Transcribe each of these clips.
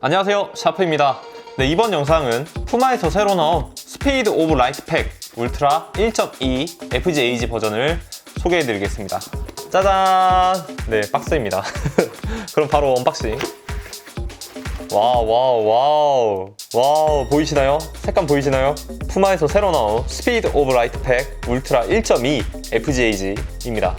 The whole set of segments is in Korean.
안녕하세요 샤프입니다. 네, 이번 영상은 푸마에서 새로 나온 스피드 오브 라이트 팩 울트라 1.2 FGAG 버전을 소개해 드리겠습니다. 짜잔! 네 박스입니다. 그럼 바로 언박싱. 와우 와우 와우. 와우 보이시나요? 색감 보이시나요? 푸마에서 새로 나온 스피드 오브 라이트 팩 울트라 1.2 FGAG입니다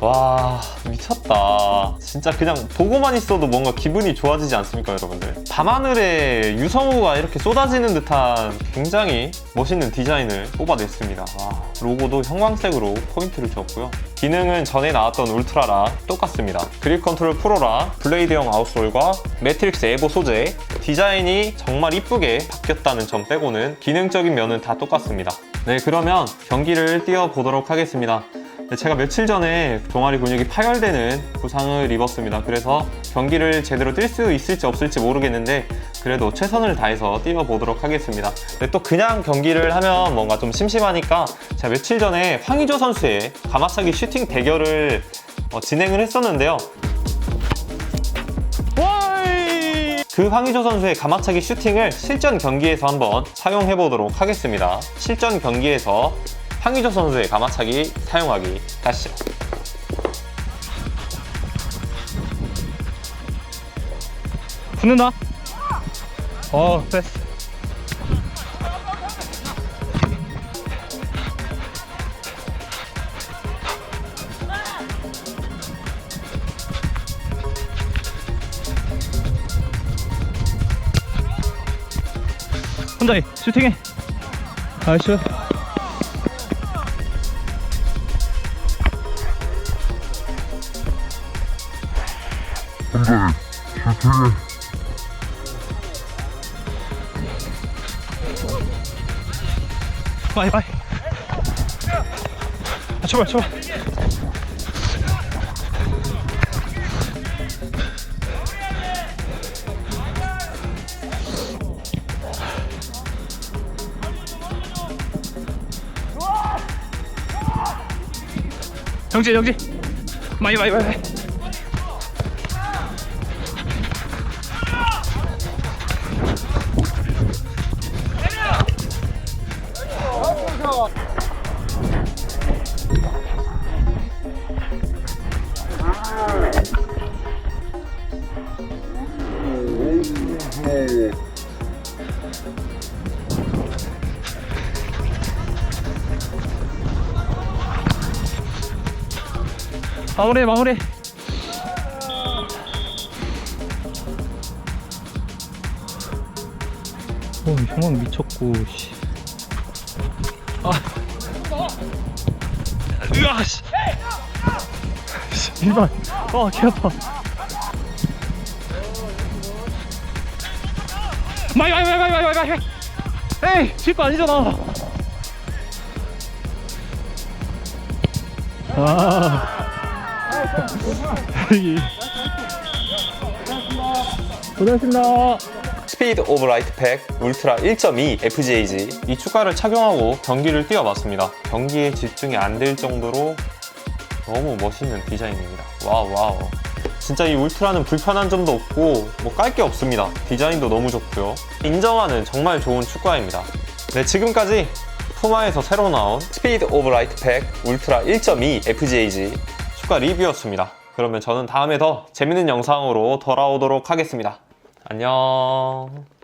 와 미쳤다. 진짜 그냥 보고만 있어도 뭔가 기분이 좋아지지 않습니까 여러분들? 밤하늘에 유성우가 이렇게 쏟아지는 듯한 굉장히 멋있는 디자인을 뽑아냈습니다. 와, 로고도 형광색으로 포인트를 줬고요. 기능은 전에 나왔던 울트라랑 똑같습니다. 그립 컨트롤 프로랑 블레이드형 아웃솔과 매트릭스 에보 소재. 디자인이 정말 이쁘게 바뀌었다는 점 빼고는 기능적인 면은 다 똑같습니다. 네 그러면 경기를 뛰어보도록 하겠습니다. 네, 제가 며칠 전에 종아리 근육이 파열되는 부상을 입었습니다. 그래서 경기를 제대로 뛸 수 있을지 없을지 모르겠는데 그래도 최선을 다해서 뛰어보도록 하겠습니다. 네, 또 그냥 경기를 하면 뭔가 좀 심심하니까 제가 며칠 전에 황의조 선수의 가마차기 슈팅 대결을 어, 진행을 했었는데요. 그 황의조 선수의 가마차기 슈팅을 실전 경기에서 한번 사용해 보도록 하겠습니다. 실전 경기에서 황의조 선수의 가마차기 사용하기 가시죠. 붙는다. 어, 됐어. 혼자 해. 슈팅해. 나이스. 빨리 빨리. 아, 출발 출발. 영지 영지. 많이 많이 많이. 마무리 마무리. 어, 형광 미쳤고, 씨. 아. 으아, 씨. 씨, 일반. 어, 개 아파. 마이, 마이, 마이, 마이, 마이, 마이, 마이. 에이, 질거 아니잖아. 아. 고생하셨습니다. 스피드 오브 라이트 팩 울트라 1.2 FGAG 이 추가를 착용하고 경기를 뛰어봤습니다. 경기에 집중이 안 될 정도로 너무 멋있는 디자인입니다. 와우 와우. 진짜 이 울트라는 불편한 점도 없고 뭐 깔 게 없습니다. 디자인도 너무 좋고요. 인정하는 정말 좋은 축구화입니다. 네 지금까지 푸마에서 새로 나온 스피드 오브 라이트 팩 울트라 1.2 FGAG 축구화 리뷰였습니다. 그러면 저는 다음에 더 재밌는 영상으로 돌아오도록 하겠습니다. 안녕.